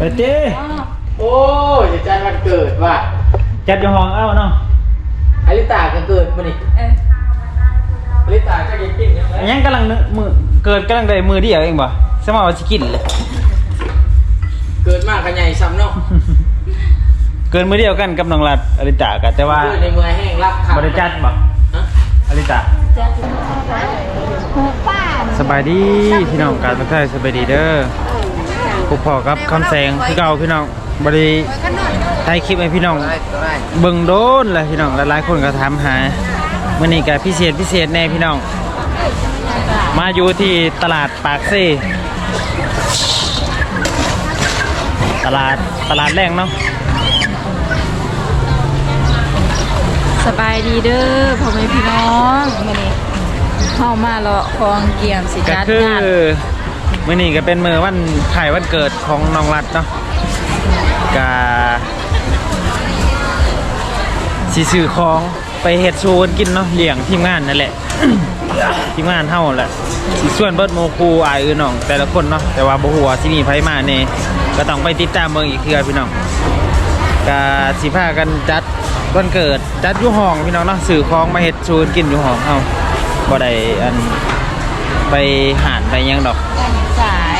ไปเจ้โอ้ยจะจัดวันเกิดว่ะจัดอยู่ห้องเอ้าเนาะอลิตาก็เกิดมานี่เอออลิตาก็ยังกินยังไงอันยังกำลังนึกมือเกิดกำลังได้มือเดียวเองบ่สมองว่าสิกินเลยเกิดมากกันใหญ่ซ้ำเนาะเกินมือเดียวกันกับน้องรัดอริตากันแต่ว่าเกิดในเมืองแห้งรับบริจัดบ่ฮะอริตาจะหูป้าสบายดีพี่น้องการทักทายสบายดีเด้อ พบพอกับคำแสงคือเก่าพี่น้องบริถ่ายคลิปให้พี่น้องเบิ่งโดนเลยพี่น้องหลายๆคนก็ถามหามื่อนี้ก็พิเศษพิเศษแน่พี่น้อง มาอยู่ที่ตลาดปากซี่ ตลาดตลาดแรงเนาะสบายดีเด้อพ่อแม่พี่น้องมื้อนี้เข้ามาเลาะคลองเกี่ยมสิก็จัดคืองาน มื่อนี้ก็เป็นมือวันไข่วันเกิดของน้องรัดเนาะกาสิซื้อของไปเฮ็ดโชว์กันกินเนาะเลี้ยงทีมงานนั่นแหละ ทีมงานเฮาแหละสิส่วนเบิดโมคูอายอื่นน้อง แต่ละคนเนาะแต่ว่าบ่ฮู้ว่าสิมีไผมาแน่ก็ต้องไปติดตามเบิ่งอีกเทื่อพี่น้องก็สิพากันจัดวันเกิดจัดยู่ห้องพี่น้องเนาะซื้อของมาเฮ็ดโชว์กันกินยู่ห้องเฮาบ่ได้อัน ไปหานไปหยังดอกสาย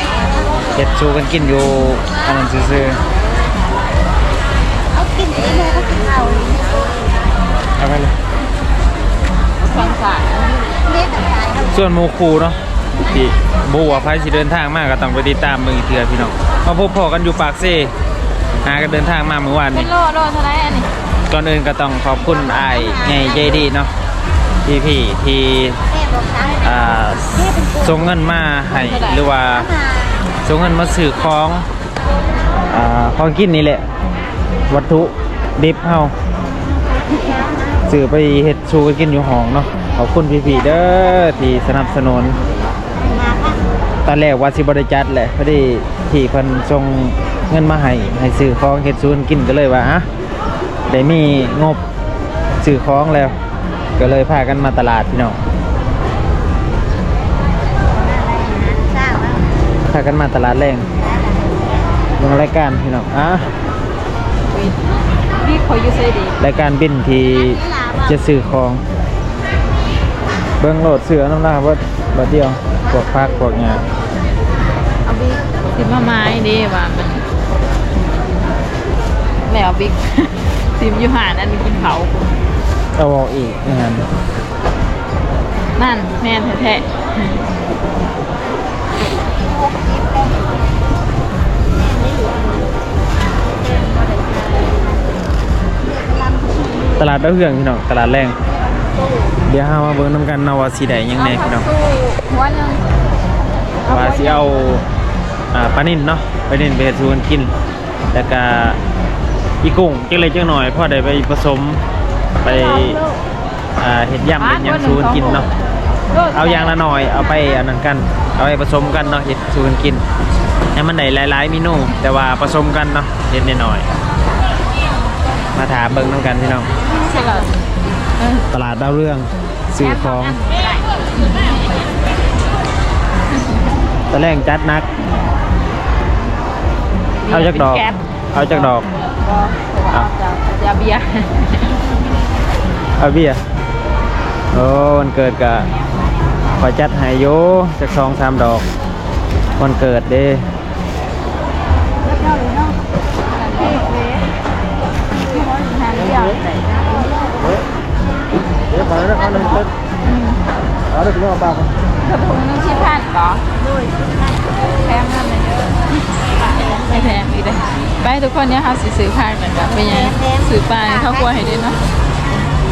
เฮ็ดโชว์กันกินอยู่อันนั้นซื่อเอากินเองเลยก็กินเอาๆเอาไปเลยฟังสายเด็ดสายส่วนโมคูเนาะที่บัวาไฟสิเดินทางมากก็ต้องไปติดตามเบิ่งอีกเทื่อพี่น้องมาพบพอกันอยู่ปากเซ่หากันเดินทางมาเมื่อวานเป็นนี้โลโลเท่าไหร่อันนี้ก่อนอื่นก็ต้องขอบคุณไอ้ายไงใจดีเนาะ พี่พี่ที่อ่าส่งเงินมาให้หรือว่าส่งเงินมาซื้อของอ่าของกินนี่แหละ วัตถุดิบเฮาซื้อไปเฮ็ดชูกันกินอยู่ห้องเนาะขอบคุณพี่พี่เด้อที่สนับสนุนตอนแรกว่าสิบริจัดแหละพอดีที่เพิ่นส่งเงินมาให้ให้ซื้อของเฮ็ดซูนกินก็เลยว่าอะได้มีงบซื้อของแล้ว ก็เลยพากันมาตลาดพี่น้องพากันมาตลาดแรงลงรายการพี่น้องอะพี่ขออยู่ใส่ดีรายการบินที่จะซื้อของเบิ้งโหลดเสือน้ำลาว่าบัดเดียวพวกพักพวกงานเอาบิ๊กสิมาไม้ดีว่ามันแล้วบิ๊กซิมอยู่หานอันนี้กินเผา เอาออกอีกงานนั่นแม่นแท้ตลาดดาวเฮืองพี่น้องตลาดแรงเดี๋ยวหามาเบิ่งน้ำกันเนาะว่าสีใดยังแน่พี่น้องสู้หัวหนึงว่าสิเอาอ่าปลานิ่นเนาะปลานิ่นไปเฮ็ดสูกันกิน แล้วก็อีกุ้งจังเล็กจังหน่อยพอได้ไปผสม ไปอ่าเฮ็ดยำเป็นหยังสูกันกินเนาะเอาอย่างละหน่อยเอาไปอันนั้นกัน เอาไปผสมกันเนาะเฮ็ดสูกันกินให้มันได้หลายๆเมนูแต่ว่าผสมกันเนาะเฮ็ดน้อยๆมาถามเบิ่งน้ำกันพี่น้องใช่ก่อนเออตลาดดาวเรืองซื้อของตะแรงจัดนัก เอาจากดอกแก๊สเอาจากดอก ก็เอาจะจะเบียร์เอาเบียร์โอ้วันเกิดกะขอจัดให้โยจากสองสามดอก วันเกิดเด้เดี๋ยวไปแล้วเอาเลยเอาเลยพี่น้องบ้างกระถุงนึงชิ้นพันเหรอแพงนั่นเลยเด้อไม่แพงอีกเลย ไปทุกคนเนี่ยค่ะสิซื้อผ้าเหมือนกันเป็นยังซื้อปลาเข้าวครัวให้ด้วยเนาะ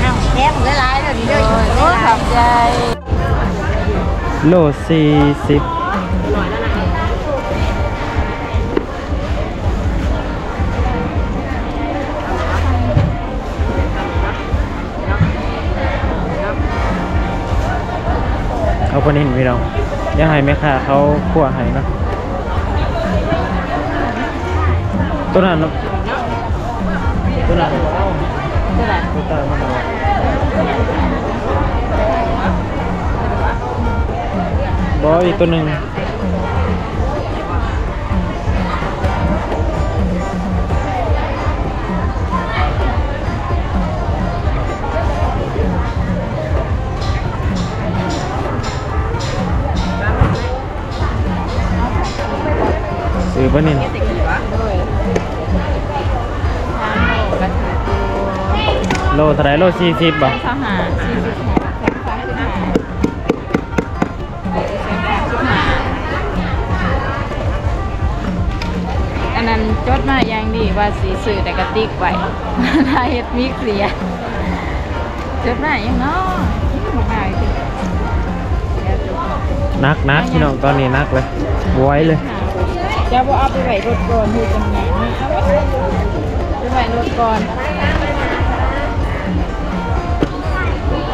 เอาแทบได้หลายแล้วนี่โดเด้อยโอ้ขอบใจโลสี่สิบเอาคนนี้พี่น้องยังให้แม่ค้าเขาคั่วให้เนาะ ตันั้นตนั้นตนั้นบออีกตัวหนึ่งซื้อปะนิน เท่าไหรโลสี่สิบบ่สหารสี่สิบหกแสนสามสิบห้าแสนสามสิบห้าอันนั้นจดมาอย่างดีว่าสีสื่อแต่กระติกไว้ถ้าเฮ็ดมิกเสียจดมาอย่างเนาะบอกมาอีกทีเดี๋ยวจดนักนักพี่น้องตอนนี้นักเลยบวยเลยจะบอกเอาไปไหวรถก่อนคือจำแหน่งนี่เอาไว้ไปไหวรถก่อน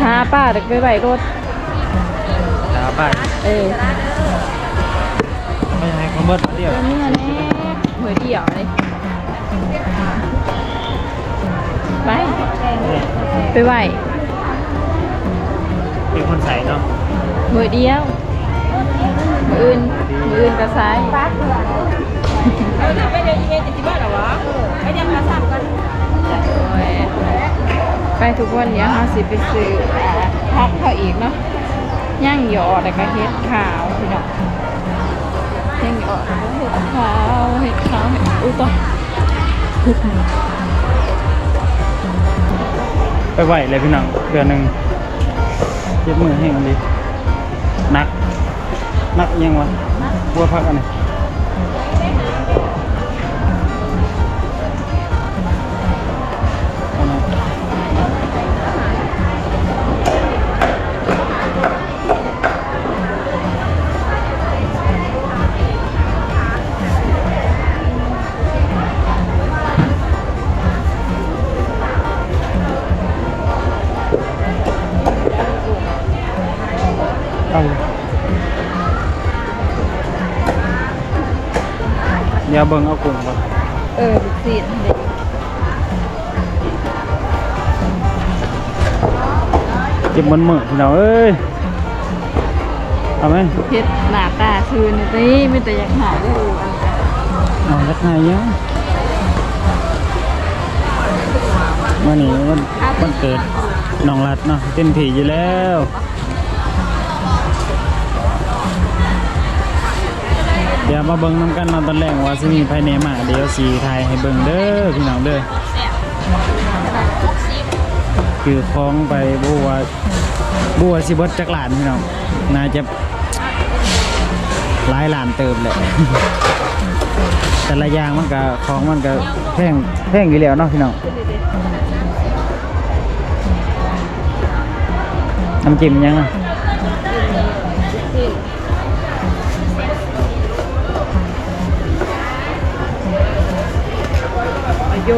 หาป้าเด็กไปไหวรถตาไปเออไม่ให้เขาเบิดเดียวตัวนี้แน่หัวเดี่ยวเลยไปไปไหวเป็นคนใส่เนาะหัวเดียวมืออื่นมืออื่นกระซ้ายไปทุก วันเดี๋ยวเราสิไปซื้ออ่าพักเขาอีกเนาะย่างหยอดแล้วก็เฮ็ดขาวพี่น้องย่างหยอดแล้วก็เฮ็ดขาวเฮ็ดขาวเฮ็ดอุ้ยต่อไปไหวเลยพี่น้องเดือนหนึ่งเจ็บมือแห้งดีนักนักยังวะบัวพักอันนี้ เอาเดี๋ยวเบิ่งเอากุ้งก่อนเออลูกศิษย์เด็กเจ็บมันมือพี่น้องเอ้ยเอาไหมเฮ็ดหน้าตาชื่นนี่ติมีแต่อยากหายได้ดูอันนั้นเอาลักไงยังวันนี้วันวันเกิดน้องรัดเนาะเต็มที่อยู่แล้ว ดี๋ยวมาเบิ่งน้ำกันเนอนตอนแรกว่าสิมีภายในมาเดี๋ยวสีไทยให้เบิ่งเด้อพี่น้องเด้อคือคล้องไปบัวบัวสิบดจักหลานพี่น้องน่าจะหลายหลานเติมแหละแต่ละอย่างมันก็ของมันก็แพงแพงอยู่แล้วเนาะพี่น้องน้ำจิ้มยังอะ อยุ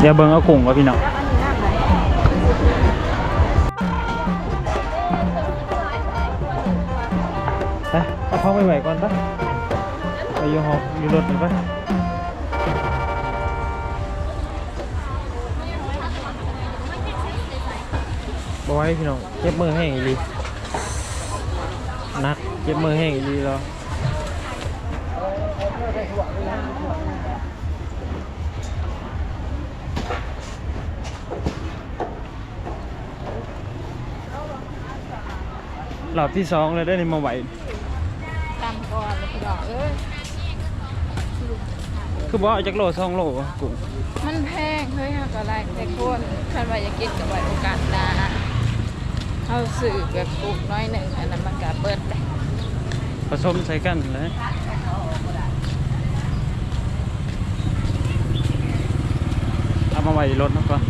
เดี๋ยวเบิ่งเอากุ้งก่อนพี่น้องไปเอาเข้าไปไหวก่อนปะไปยูหอบอยู่รถเลยปะบอยพี่น้องเจ็บมือแห้งอีหลีนักเจ็บมือแห้งอีลีแล้ว รอบที่สองเลยได้นี่มาไหวตามก่อนเลยพี่ดอกเอ้ยคือบอกจากโลสองโลวะกุ้งมันแพงเฮ้ยฮะก็ไรแต่คนคันว่าอยากกินกับไว้โอกาสหน้าเอาสื่อแบบปลูกน้อยหนึ่งอันนั้นมันก็เบิดเลยผสมใส่กันเลยเอา มาไว้รถนะก่อน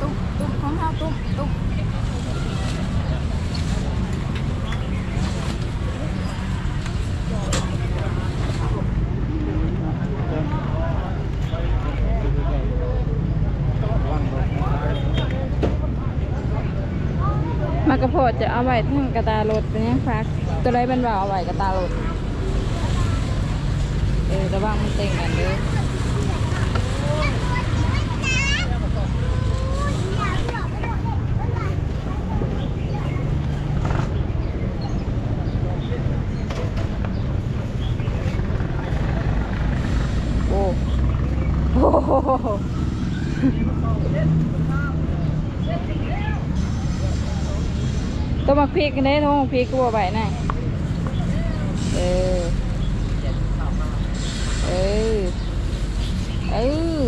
ตุ๊กตุ๊กของข้าตุ๊กตุ๊บมากระโพด จะเอาไว้ทั้งกระตารถเป็นยังฟักตัวไรเป็นว่าเอาไว้กระตารถเออระวังมันเต็งกันเด้อ ต้องมา พริกกันได้ต้องมาพริกกูบอกไปน่ะเออ เออ เออ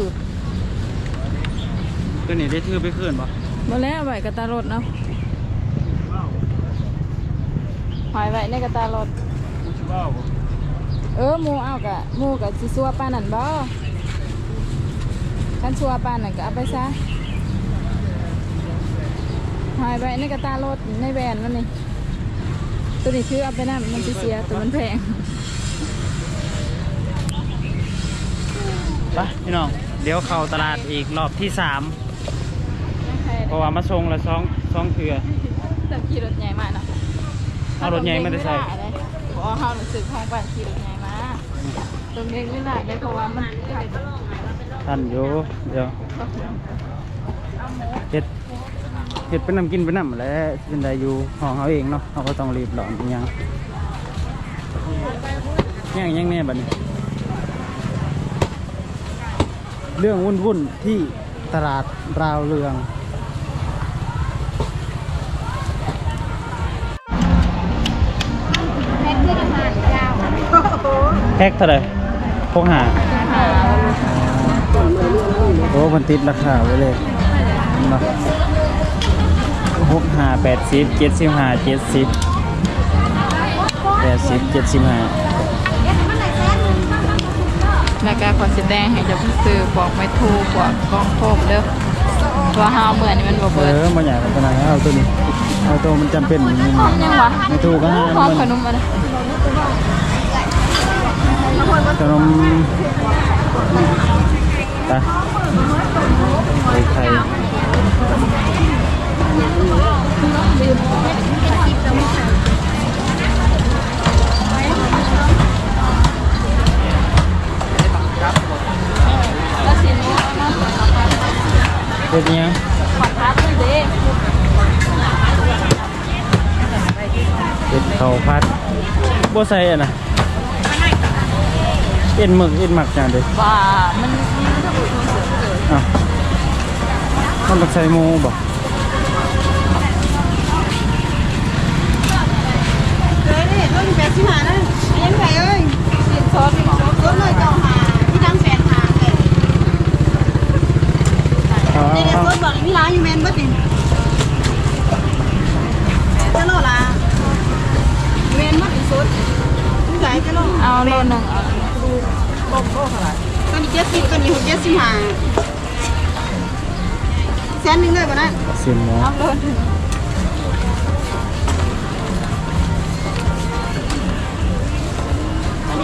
ตัวนี้ได้ถือไปคืนป่ะมาแล้วใบกระตารถเนาะหอยไว้ในกระตารถเออหมูเอากะหมูกะสิซัวป้านนั่นบ่คันซัวป้านนั่นก็เอาไปซะ หอยไว้ในกระตารถในแบรนด์มันนี่ตัวนี้ชื่อเอาไปนั่นมันสิเสียตัวมันแพงไปพี่น้องเดี๋ยวเข้าตลาดอีกรอบที่สามเพราะว่ามาส่งละสองสองเถื่อแต่ขี่รถใหญ่มากนะเอารถใหญ่มาได้ใส่บอกเฮาหนังสือของบ้านขี่รถใหญ่มาตรงนี้ไม่ได้ได้เพราะว่ามันไกลท่านอยู่เดี๋ยวเฮ็ด เฮ็ดเป็นน้ำกินเป็นน้ำแหล้วเป็นได้อยู่ห้องเขาเองเนาะเขาก็ต้องรีบหลอนอิหยังยังยังเนี่ยบัดนี้ เรื่องวุ่นวุ่นๆที่ตลาดราวเรืองแม่ขึ้นอาหารเจ้าแพ็คเท่าไหร่พกหาโอ้มันติดราคาไว้เลยเนาะ หกห้าแปดสิบเจ็ดสิบห้าเจ็ดสิบแปดสิบเจ็ดสิบห้าแล้วก็ขอแสดงให้เจะซื้อพวกไม่ถูกพวกกองโคมเด้อเพราะว่าเฮาเหมือนนี่มันบ่เอเบิดอมาอยากกันไหนเอาตัวนี้เอาตัวมันจำเป็นนี่ยังวะไม่ถูกก็ห้าพร้อมมันขนมมาเลยขนมไปไข่ไข่ เป็นยังขอพัดเลยเด้เป็นข้าวผัดบัใส่อะนะเอ็นหมึกเอ็นหมักจานเด็ดว่ามันอะมันต้องใส่หมูบอก เฮ้ยนี่ต้นแปดสิบห้านะยังไงเอ้ยสินซอสต้นเลยเจ้าหาที่ดังแปดหาเลยเอาเด็กเอาต้นบอกมีร้านอยู่แมนบ่ติจะโลละแมนบ่ติสุดมีหลายจะโลเอาโลหนึงเอาตอนนี้เจ็ดสิบตอนนี้หกเจ็ดสิบห้าแสนหนึ่งเลยบ่นั่นเสียนหมูเอาโลหนึง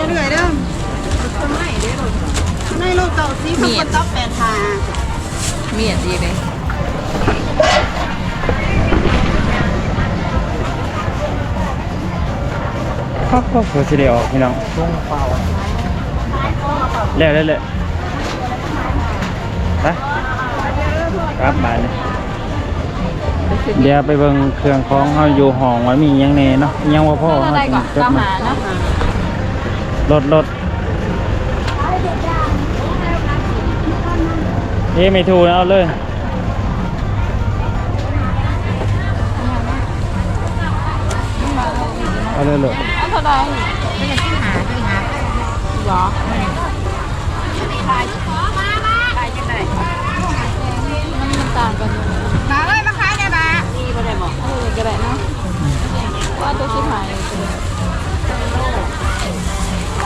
อันนี้เรื่อยเด้อในโลกเก่าสีข้าวคนต๊อกแปดหาเมียดดีเลยครอบครัวเสือสีเดียวพี่น้องเร็วเร็วเร็วไปกลับบ้าเลยเดี๋ยวไปเบิ่งเครื่องของเขาอยู่ห้องว่ามียังแน่เนาะยังว่าพ่อเขาจดมาหาเนาะ รถรถเอ้ไม่ถูกนะเอาเลยเอาเลยเลยเอาเท่าไรไม่อยากที่หาที่หาหรอมันต่างกันอยู่มาเลยมาขายได้บ่นี่ก็ได้บอกเออก็ได้เนาะว่าตัวชิบหาย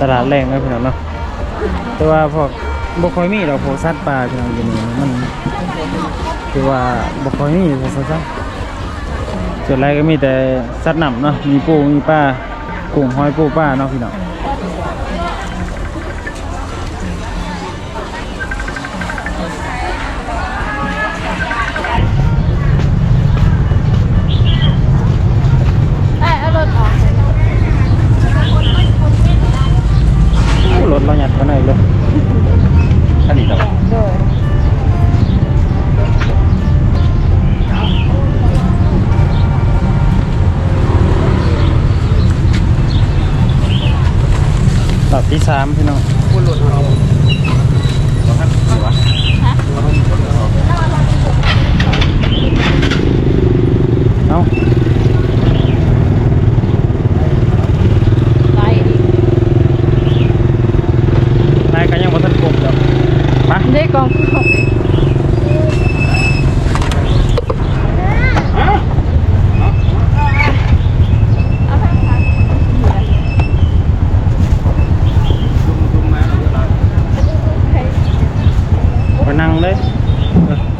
ตลาดแรงนะพี่น้องเนาะแต่ว่าพวกบกคอยมีดอกพวกสัตว์ป่าพี่น้องอยู่นี่มันคือว่าบกคอยมีพวกสัตว์ป่าส่วนไรก็มีแต่สัตว์น้ำเนาะมีปูมีปลากุ้งหอยปูปลาเนาะพี่น้อง ที่สามพี่น้อง Yeah.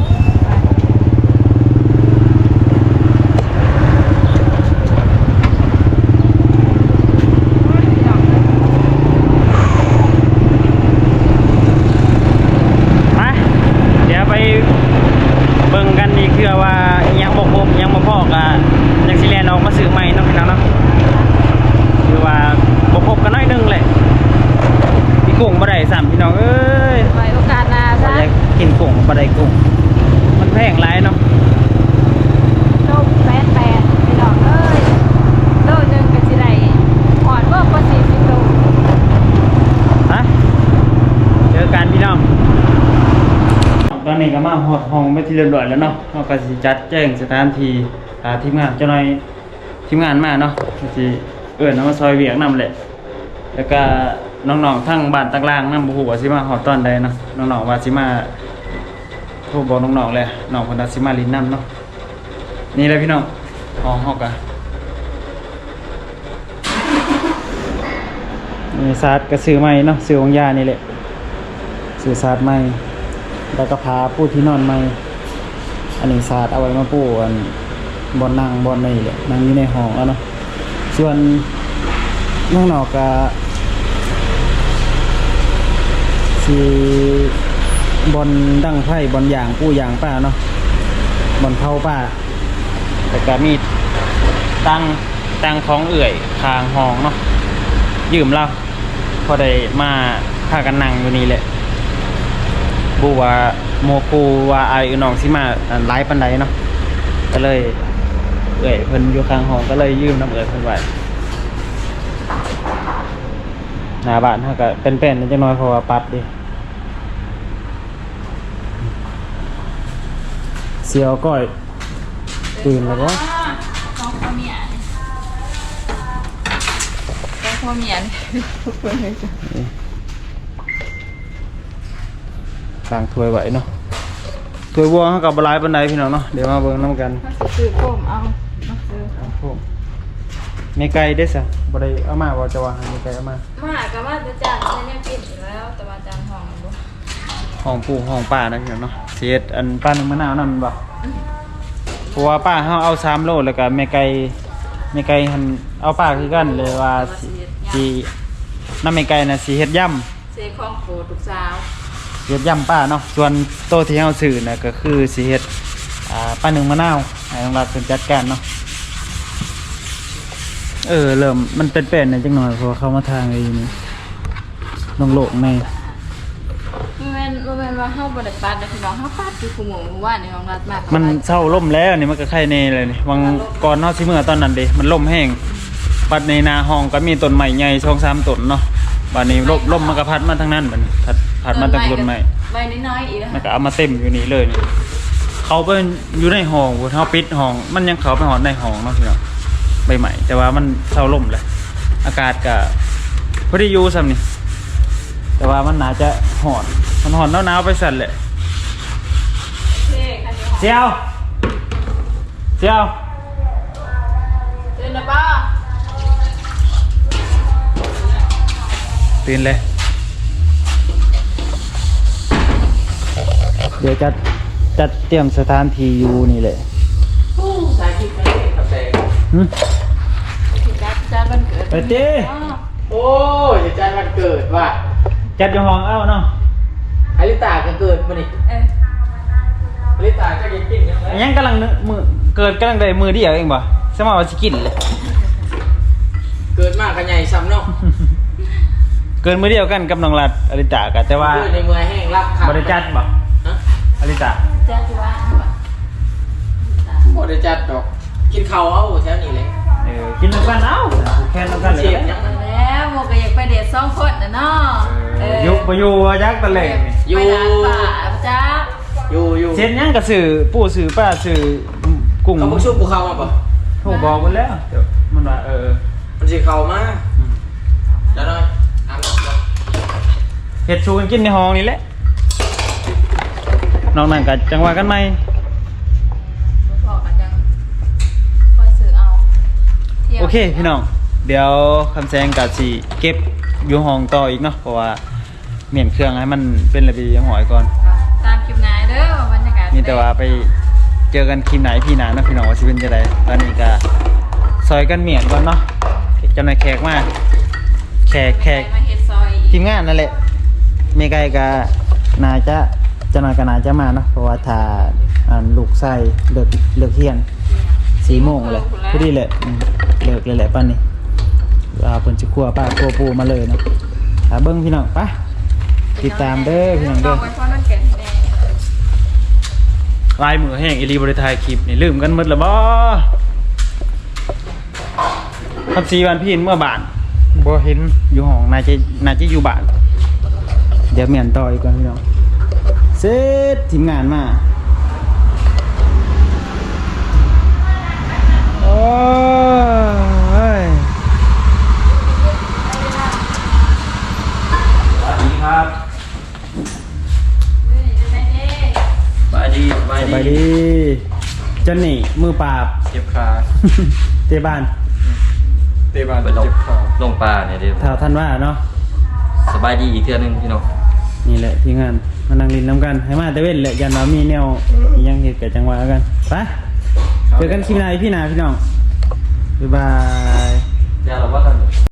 นี้ก็มาฮอดห้องไปที่เรียบร้อยแล้วเนาะเราก็สิจัดแจ้งสถานที่อ่าทีมงานเจ้าหน่อยทีมงานมาเนาะก็สิเอิ้นเอามาซอยเวียกนํแหละ แล้วก็น้องๆทั้งบ้านต่างล่างนำบ่ฮู้ว่าสิมาฮอดตอนใดเนาะน้องๆว่าสิมาโทรบอกน้องๆแหละน้องเพิ่นว่าสิมาลินน้ำเนาะนี่แหละพี่น้องห้องเฮาก็นี่ซาดก็ซื้อใหม่เนาะซื้อของยานี่แหละซื้อซาดใหม่ แล้วก็พาปูที่นอนใหม่อันนี้ซาดเอาไว้มาปูอันบอนนั่งบนนี่แหละนั่งอยู่ในห้องแล้วเนาะส่วนน้องนอกก็สีบอลดั้งไพ่บอลยางกู้ยางป้าเนาะบอลเผาป้าแต่ก็มีตั้งตั้งของเอื่อยคางห้องเนาะยืมเราพอได้มาพากันนั่งอยู่นี่แหละ บูว่าโมกูว่าไอ้ายน้องสิมาอันไลฟ์ปันใดเนาะก็เลย เอื่อยเพิ่นอยู่คางห้องก็เลยยืมน้ำเอื่อยเพิ่นไว้หน้าบ้านเฮาก็เป็นๆจังน้อยเพราะว่าปัดดิเสียวก้อยตื่นแล้วบ่ของพ่อเมียนี่ของพ่อเมียนี่ทุกคนเลย จ้ะล้างถ้วยไว้เนาะถ้วยวัวเฮาก็บ่หลายปานใดพี่น้องเนาะเดี๋ยวมาเบิ่งนํกันมาสิซื้อโฟมเอามาซื้อครับผมแม่ไก่เด้อซะบ่ได้เอามาบ่จะว่าให้แม่ไก่เอามามากับมาจะจานใช้แนวกินอยู่แล้วแต่ว่าจานห้องมันบ่ห้องปู่ห้องป้านะพี่น้องเนาะสิเฮ็ดอันป้าหนึงมะนาวนั่นบ่เพราะว่าป้าเฮาเอา3โลแล้วก็แม่ไก่แม่ไก่หั่นเอาป้าคือกันเลยว่าสิสินำแม่ไก่น่ะสิเฮ็ดยำเซของโปรดทุกสาว เฮ็ดยำป้าเนาะส่วนโตะที่เฮาซื้อน่ะก็คือสิเฮ็ดอ่าป้าหนึ่งมะนาวให้น้องรักเพิ่นจัดการเนาะเออเริ่มมันเป็นเป็นๆน่ะจังหน่อยเพราะว่าเข้ามาทางไอ้นี่ลงโลกในบ่แม่นบ่แม่นว่าเฮาบ่ได้ปัดเด้อพี่น้องเฮาปัดอยู่คุหมู่เมื่อวานนี่น้องรัดมากมันเศร้าล่มแล้วนี่มันก็ไข่แน่เลยนี่วังก่อนเฮาสิเมื่อตอนนั้นเด้มันล่มแห้งปัดในนาห้องก็มีต้นไม้ใหญ่2-3ต้นเนาะบัดนี้ลมลมมันก็พัดมาทางนั้นบัดนี้พัด พัดมาทางต้นไม้ใบน้อยๆอีกแล้วมันก็เอามาเต็มอยู่นี่เลยนี่เขาเป็นอยู่ในห้องกูเขาปิดห้อง มันยังเขาไปหอนในห้องเนาะพี่เนาะใบใหม่ แต่ว่ามันเศร้าล่มเลย อากาศก็พอดีอยู่ซ้ำนี่แต่ว่ามันน่าจะหอนมันหอนหนาวๆไปสั่นแหละเท่คันนี้เจียวเจียวเดินนะป้าตื่นเลย เดี๋ยวจัดจัดเตรียมสถานที่อยู่นี่แหละสายคิดไม่ได้ครับแต่หึจัดจัดวันเกิดไปเจ้อ๋อโอ้ยจะจัดวันเกิดว่ะจัดอยู่ห้องเอ้าเนาะอลิตาก็เกิดมานี่เอออลิตาก็ยังกินยังไงยังกำลังนึกมือเกิดกำลังได้มือเดียวเองบ่สมองว่าสิกินเลยเกิดมากขยายซ้ำเนาะเกินมือเดียวกันกับน้องรัดอริตากันแต่ว่าเกิดในเมืองแห้งรับขับริจัดบ่ ฮะอริตาจัดที่ว่าเอาว่ะบริจัดดอก กินข้าวเอาแถวนี้เลยเออกินน้ำกันเอาแค่น้ำกันเลยเสียบยังแล้วโมก็อยากไปเดทสองคนนะเนาะอยุบไปอยู่ยักษ์ตะเล่งอยู่ไปลานป่าจ้าอยู่อยู่เช่นยังกระสือปู่สือป้าสือกุ้งเขาบอกชุบกูเขามาปะถูกบอกหมดแล้วมันว่าเออมันสิเขามาแล้วน่อยเห็ดชูกันกินในห้องนี่แหละ นอกนั้นก็จังหวะกันไหมพอกันจังคอยซื้อเอาที่ยวโอเคพี่น้อง เดี๋ยวคำแซงกับสีเก็บอยู่ห้องต่ออีกเนาะ เพราะว่าเมียนเครื่องให้มันเป็นระเบียงหอยก่อน ตามคลิปงานเด้อบรรยากาศมีแต่ว่าไปเจอกันคลิปไหนพี่หนาเนาะพี่น้องว่าสิเป็นจะไดตอนนี้ก็ซอยกันเมียนก่อนเนาะเจ้านายแขกมาแขกแขกมาเฮ็ดซอยอีก ทีมงานนั่นแหละเมไกลก็น่าจะเจะนายก็น่าจะมาเนาะเพราะว่าถ้าอ่าลูกไส้เลิกเลิกเที่ยงสี่โมงเลยพอดีเลยอืมเลิกเลยแหละป้านนี้ว่าเพิ่นสิครัวป้าครัวปูมาเลยเนาะถ้าเบิ่งพี่น้องไปติดตามเด้อพี่น้องเด้อ ไว้พอนั่นแกะแดงลายมือแห้งอีรีบริทายคลิปนี่ลืมกันหมดแล้วบ่ครับสีวันพี่เห็นเมื่อบานบ่เห็นอยู่ห้องน่าจะน่าจะอยู่บ้าน เดี๋ยวเมียนต่ออีกก่อนพี่น้อง เสร็จทีมงานมาโอ้ยสวัสดีครับสบายดีสบายสดีบายดีเจันนี่มือปราบ เจ็บขาเตบ้านเตะบานไปลงลงปลาเนี่ยเดี๋ยวเท่าท่านว่าเนาะสบายดีอีกเทื่อนึงพี่น้องนี่แหละทีมงาน มานั่งลินน้ำกัน ให้มาแต่เว้นแหละยันเรามีแนวอิหยังเหตุกับจังหวะกันไปเจอกันคลิปหน้าพี่นาพี่น้องบ๊ายบาย เดี๋ยวเราว่ากัน